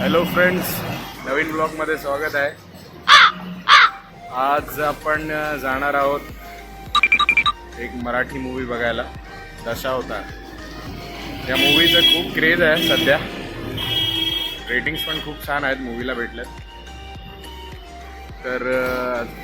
Hello friends नवीन ब्लॉगमध्ये स्वागत आहे. आज आपण जाणार आहोत एक मराठी मूवी बघायला. दशा होता या मूवीचं खूप क्रेज आहे सध्या. रेटिंग्स पण खूप छान आहेत मूवीला भेटल्यात. तर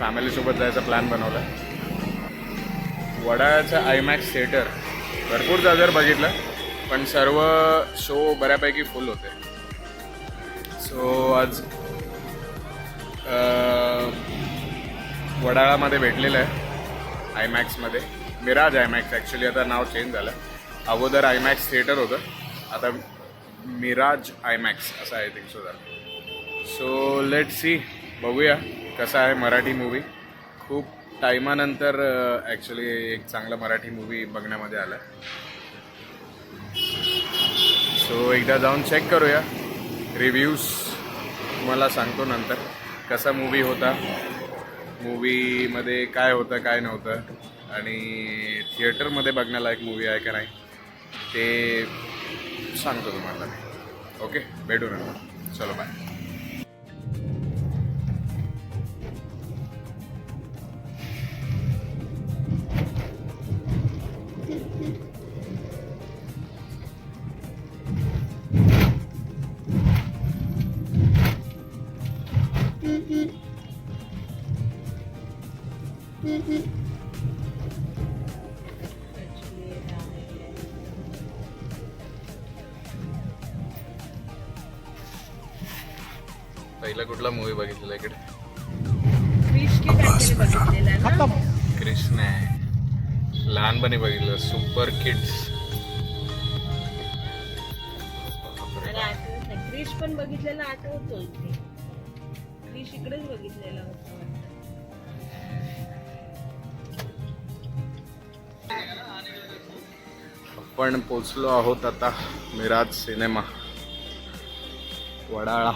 फॅमिलीसोबत जायचा प्लॅन बनवला. वडाळ्याचं आयमॅक्स थिएटर भरपूर जागर बघितलं पण सर्व शो बऱ्यापैकी फुल होते. सो आज वडाळामध्ये भेटलेलं आहे आयमॅक्समध्ये. मिराज आयमॅक्स ॲक्च्युली आता नाव चेंज झालं. अगोदर आयमॅक्स थिएटर होतं आता मिराज आयमॅक्स असं आहे थिंक सो झालं. सो लेट सी बघूया कसा आहे मराठी मूवी खूप टायमानंतर ॲक्च्युली एक चांगला मराठी मूवी बघण्यामध्ये आला. सो एकदा जाऊन चेक करूया. रिव्ह्यूज तुम्हाला सांगतो नंतर कसा मूवी होता. मूवीमध्ये काय होतं काय नव्हतं. आणि थिएटरमध्ये बघण्यालायक मूवी आहे का नाही ते सांगतो तुम्हाला मी. ओके भेटू नंतर. चलो बाय पहिला कुठला मूवी बघितलेला इकडे? कृष्ण आहे लहानपणी बघितलं. सुपर किड्स क्रिश पण बघितलेला आठवतो इथे क्रिश इकडेच बघितलेला होता वाटतं. आपण पोचलो आहोत आता मिराज सिनेमा. वडाळा.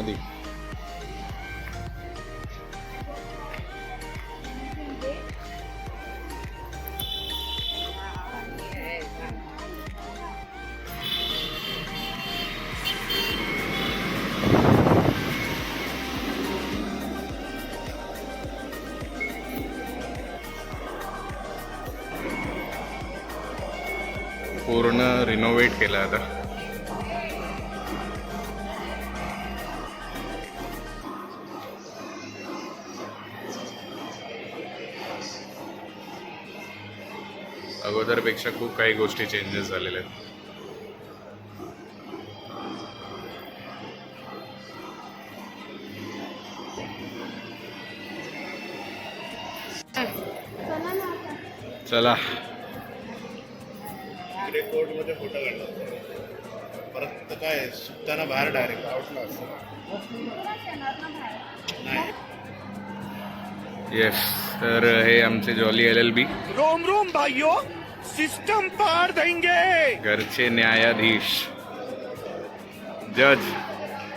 आतमध्ये पूर्ण रिनोव्हेट केलं आता. अगोदरपेक्षा खूप काही गोष्टी चेंजेस झालेल्या आहेत. चला. इकडे कोर्टमध्ये फोटो काढला परत तर काय सुटताना बाहेर डायरेक्ट आउटला असं नाही येस तर हे आमचे जॉली एल एल बी रोम रोम भाइयों सिस्टम पार देंगे। घरचे न्यायाधीश जज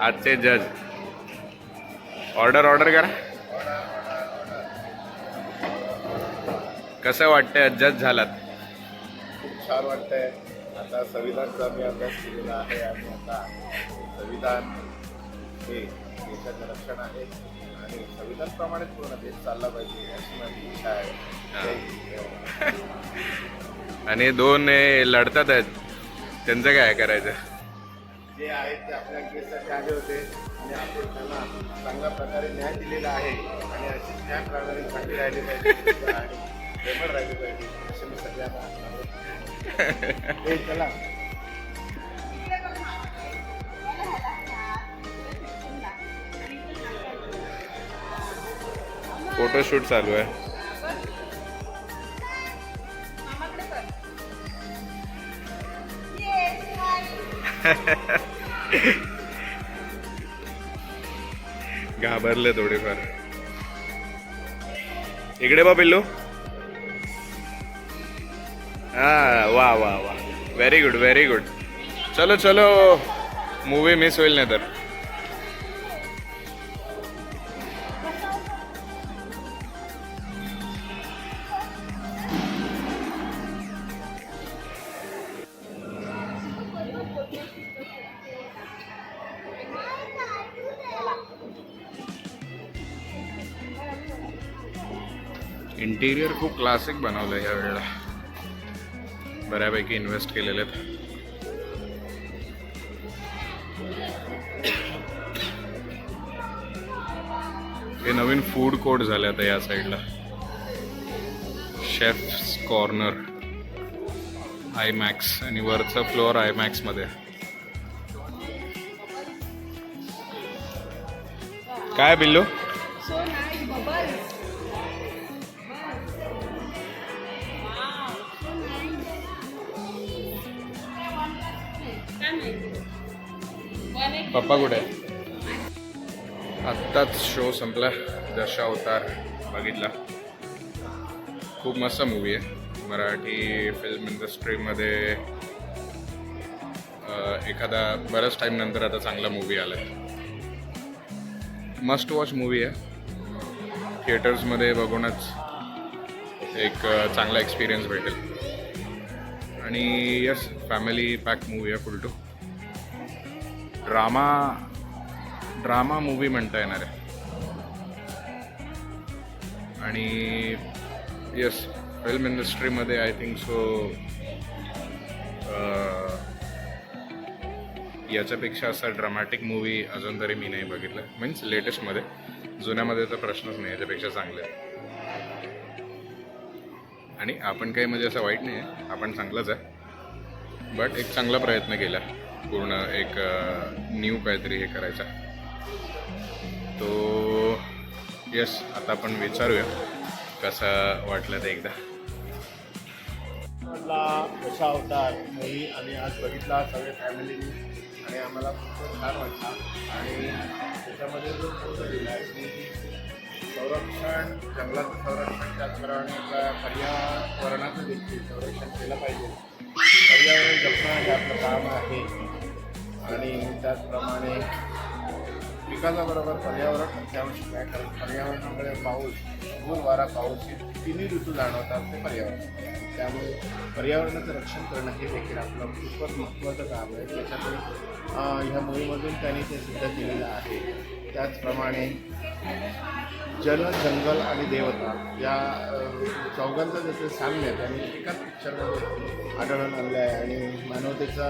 आजचे जज. ऑर्डर ऑर्डर करा. कसं वाटतंय जज झालात? खूप छान वाटतंय. आता संविधानचा मी अभ्यास केलेला आहे आणि आता संविधान हे देशाचं रक्षण आहे. आणि संविधानप्रमाणेच पूर्ण देश चालला पाहिजे अशी माझी इच्छा आहे. आणि दोन लढतात आहेत. त्यांचं काय करायचं? जे आहेत ते आपल्या केससाठी आले होते. आणि आपण त्यांना चांगल्या प्रकारे न्याय दिलेला आहे. आणि अशीच न्याय प्रणाली चांगली राहिली पाहिजे. आणि प्रेमळ राहिली पाहिजे असे मी सगळ्यांना चला. फोटोशूट चालू आहे. घाबरले थोडेफार. इकडे बा पिल्लू. हा वा वा वा. व्हेरी गुड व्हेरी गुड चलो चलो. मूवी मिस होईल नाही तर इंटेरियर खूप क्लासिक बनवलं या वेळेला. बऱ्यापैकी इन्व्हेस्ट केलेले आहेत हे नवीन फूड कोर्ट झाले आता या साईडला शेफ्स कॉर्नर आय मॅक्स आणि वरचा फ्लोअर आयमॅक्समध्ये काय बिल्लू? पप्पा कुठे? आत्ताच शो संपला. दशा अवतार बघितला. खूप मस्त मूवी आहे. मराठी फिल्म इंडस्ट्रीमध्ये एखादा बऱ्याच टाईम नंतर आता चांगला मूवी आला आहे मस्ट वॉच मूवी आहे थिएटर्समध्ये बघूनच एक चांगला एक्सपिरियन्स भेटेल. आणि यस फॅमिली पॅक मूवी आहे full too drama drama movie म्हणता येणार आहे. आणि यस फिल्म इंडस्ट्रीमध्ये आय थिंक सो याच्यापेक्षा असा ड्रामॅटिक मूवी अजून तरी मी नाही बघितलं. मीन्स लेटेस्टमध्ये जुन्यामध्ये तर प्रश्नच नाही याच्यापेक्षा चांगले. आणि आपण काही म्हणजे असं वाईट नाही आहे आपण चांगलंच आहे. बट एक चांगला प्रयत्न केला. पूर्ण एक न्यू काहीतरी हे करायचा. तो येस आता आपण विचारूया कसं वाटलं ते एकदा. मधला कशा अवतार आणि आज बघितला सगळे फॅमिलीनी आणि आम्हाला खूप छान वाटला. आणि त्याच्यामध्ये जो फोटो दिला आहे की संरक्षण जंगलाचं संरक्षण त्याचप्रमाणे आपल्या पर्यावरणाचं देखील संरक्षण केलं पाहिजे. पर्यावरण जपणं हे आपलं काम आहे. आणि त्याचप्रमाणे पिकाच्याबरोबर पर्यावरण अत्यावश्यक आहे. कारण पर्यावरणामुळे पाऊस पूर वारा पाऊस हे तिन्ही ऋतू जाणवतात ते पर्यावरण. त्यामुळे पर्यावरणाचं रक्षण करणं हे देखील आपलं खूपच महत्त्वाचं काम आहे. त्याच्यातून ह्या मोहीमधून त्यांनी ते सिद्ध केलेलं आहे. त्याचप्रमाणे जल जंगल आणि देवता या चौघांचं जसं साम्य त्यांनी एकाच पिक्चरमध्ये आढळून आणलं आहे. आणि मानवतेचा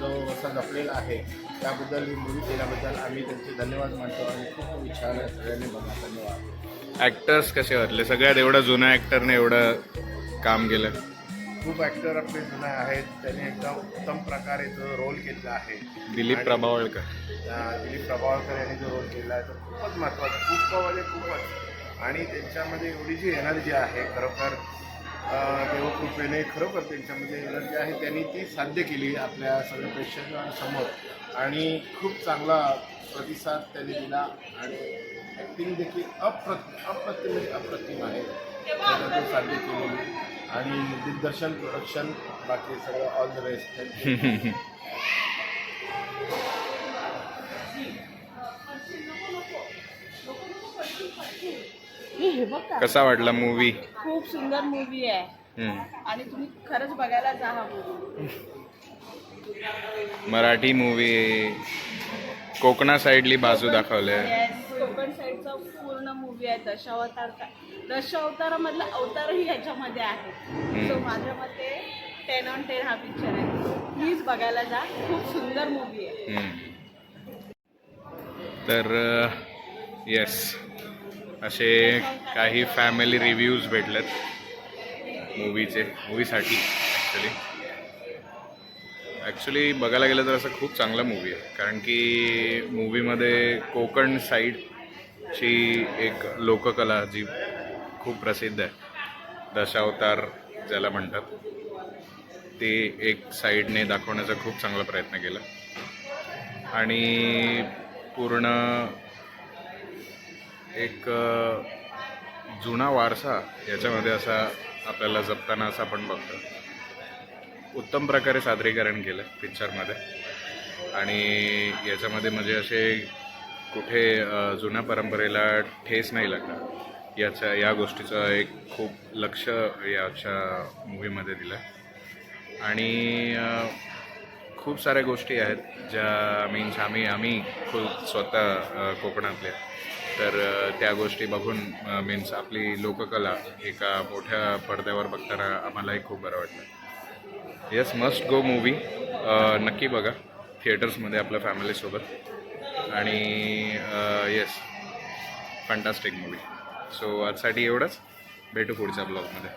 जो असा जपलेला आहे त्याबद्दल ही मूवी केल्याबद्दल आम्ही त्यांचे धन्यवाद मानतो आणि खूप खूप छान आहे. सगळ्यांनी बघा धन्यवाद. ॲक्टर्स कसे वाटले? सगळ्यात एवढं जुन्या ॲक्टरने एवढं काम केलं. खूप ॲक्टर आपले जुने आहेत. त्यांनी एकदम उत्तम प्रकारे जो रोल केलेला आहे. दिलीप प्रभावळकर. दिलीप प्रभावळकर यांनी जो रोल केला आहे तो खूपच महत्त्वाचा खूप म्हणजे खूपच. आणि त्यांच्यामध्ये एवढी जी एनर्जी आहे खरोखर देवकृपेने खरोखर त्यांच्यामध्ये एनर्जी आहे. त्यांनी ती साध्य केली आपल्या सगळ्या प्रेक्षकांसमोर. आणि खूप चांगला प्रतिसाद त्यांनी दिला. आणि ॲक्टिंग देखील अप्र अप्रतिम अप्रतिम आहे. त्याचा तो साध्य केलेली आणि दिग्दर्शन प्रोडक्शन बाकी सगळं ऑल द बेस्ट हे हे कसा वाटला मूवी खूप सुंदर मूवी आहे. आणि तुम्ही खरंच बघायला जा हा मूवी मराठी मूवी कोकणा साईडली बाजू दाखवले मूवी आहे दशावतार दशावतारामधला अवतारही ह्याच्यामध्ये आहे. सो माझ्या मते टेन ऑन टेन हा पिक्चर आहे. प्लीज बघायला जा. खूप सुंदर मूवी आहे. तर येस असे काही फॅमिली रिव्ह्यूज भेटलेत मूवीचे मूवीसाठी ॲक्च्युली ॲक्च्युली बघायला गेलं तर असं खूप चांगला मूवी आहे. कारण की मूवीमध्ये कोकण ची एक लोककला जी खूप प्रसिद्ध आहे. दशावतार ज्याला म्हणतात. ते एक साईडने दाखवण्याचा खूप चांगला प्रयत्न केला. आणि पूर्ण एक जुना वारसा याच्यामध्ये असा आपल्याला जपताना असं आपण बघतो. उत्तम प्रकारे सादरीकरण केलं पिक्चरमध्ये. आणि याच्यामध्ये म्हणजे असे कुठे जुन्या परंपरेला ठेस नाही लागणार. याच्या या गोष्टीचं एक खूप लक्ष याच्या मूवीमध्ये दिलं. आणि खूप साऱ्या गोष्टी आहेत ज्या मीन्स आम्ही आम्ही खूप स्वतः कोकणातल्या तर त्या गोष्टी बघून मीन्स आपली लोककला एका मोठ्या पडद्यावर बघताना आम्हालाही खूप बरं वाटलं. येस मस्ट गो मूवी नक्की बघा. थिएटर्समध्ये आपल्या फॅमिलीसोबत आणि येस फॅन्टास्टिक मूवी सो आजसाठी एवढंच. भेटू पुढच्या ब्लॉगमध्ये